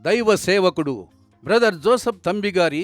దైవ సేవకుడు brother Joseph తంబిగారి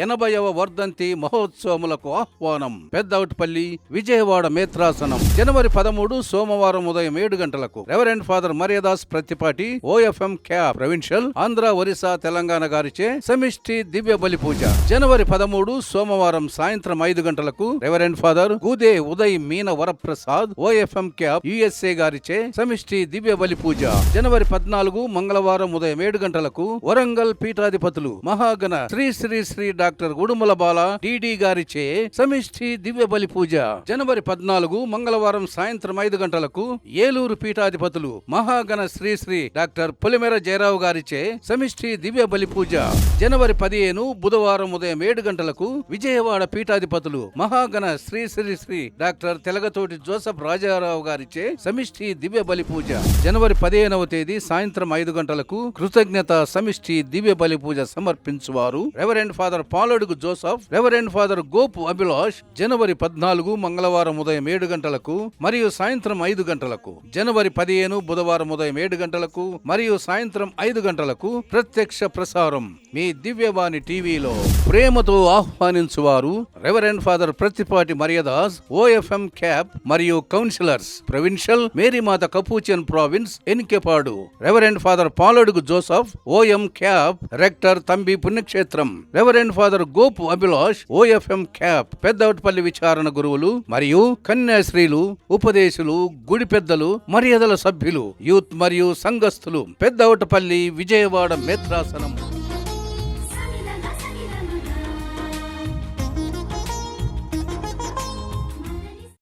ఎనభైవ వర్ధంతి మహోత్సవములకు ఆహ్వానం. పెద్దవుట్పల్లి విజయవాడ మేత్రాసనం. జనవరి పదమూడు సోమవారం ఉదయం ఏడు గంటలకు reverend father Maryadas Prathipati OFM cap provincial Andhra Orissa Telangana గారిచే సమిష్టి దివ్య బలి పూజ. జనవరి పదమూడు సోమవారం సాయంత్రం ఐదు గంటలకు reverend father Gude Uday Meena Varaprasad OFM cap USA గారిచే సమిష్టి దివ్య బలి పూజ. జనవరి పద్నాలుగు మంగళవారం ఉదయం ఏడు గంటలకు వరంగల్ పీఠాధిపతులు మహాగణ శ్రీ శ్రీ శ్రీ డాక్టర్ ఉడుమల బాల డిడి గారిచే సమిష్టి దివ్య బలి పూజ. జనవరి పద్నాలుగు మంగళవారం సాయంత్రం ఐదు గంటలకు ఏలూరు పీఠాధిపతులు మహాగణ శ్రీ శ్రీ డాక్టర్ పులిమెర జయరావు గారిచే సమిష్టి దివ్య బలి పూజ. జనవరి పదిహేను బుధవారం ఉదయం ఏడు గంటలకు విజయవాడ పీఠాధిపతులు మహాగణ శ్రీ శ్రీ శ్రీ డాక్టర్ తెలగతోటి జోసఫ్ రాజారావు గారిచే సమిష్టి దివ్య బలి పూజ. జనవరి పదిహేనవ తేదీ సాయంత్రం ఐదు గంటలకు కృతజ్ఞత సమిష్టి దివ్య బలి పూజ సమర్పించువారు. Reverend father Paladugu Joseph reverend father Gopu Abhilash జనవరి పద్నాలుగు మంగళవారం ఉదయం ఏడు గంటలకు మరియు సాయంత్రం ఐదు గంటలకు జనవరి పదిహేను బుధవారం ఉదయం ఏడు గంటలకు మరియు సాయంత్రం ఐదు గంటలకు ప్రత్యక్ష ప్రసారం మీ దివ్యవాణి టీవీలో. ప్రేమతో ఆహ్వానించువారు reverend father Prathipati Maryadas OFM cap మరియు కౌన్సిలర్స్ ప్రొవిన్షియల్ మేరీమాత Capuchin province Enkepadu reverend father Paladugu Joseph OM cap rector తంబి పుణ్యక్షేత్రం reverend father Gopu Abhilash OFM cap Peddavatipalli విచారణ గురువులు మరియు కన్యాశ్రీలు ఉపదేశులు గుడి పెద్దలు మర్యాదల సభ్యులు యూత్ మరియు సంఘస్థులు పెద్దవటపల్లి విజయవాడ మేత్రాసనం.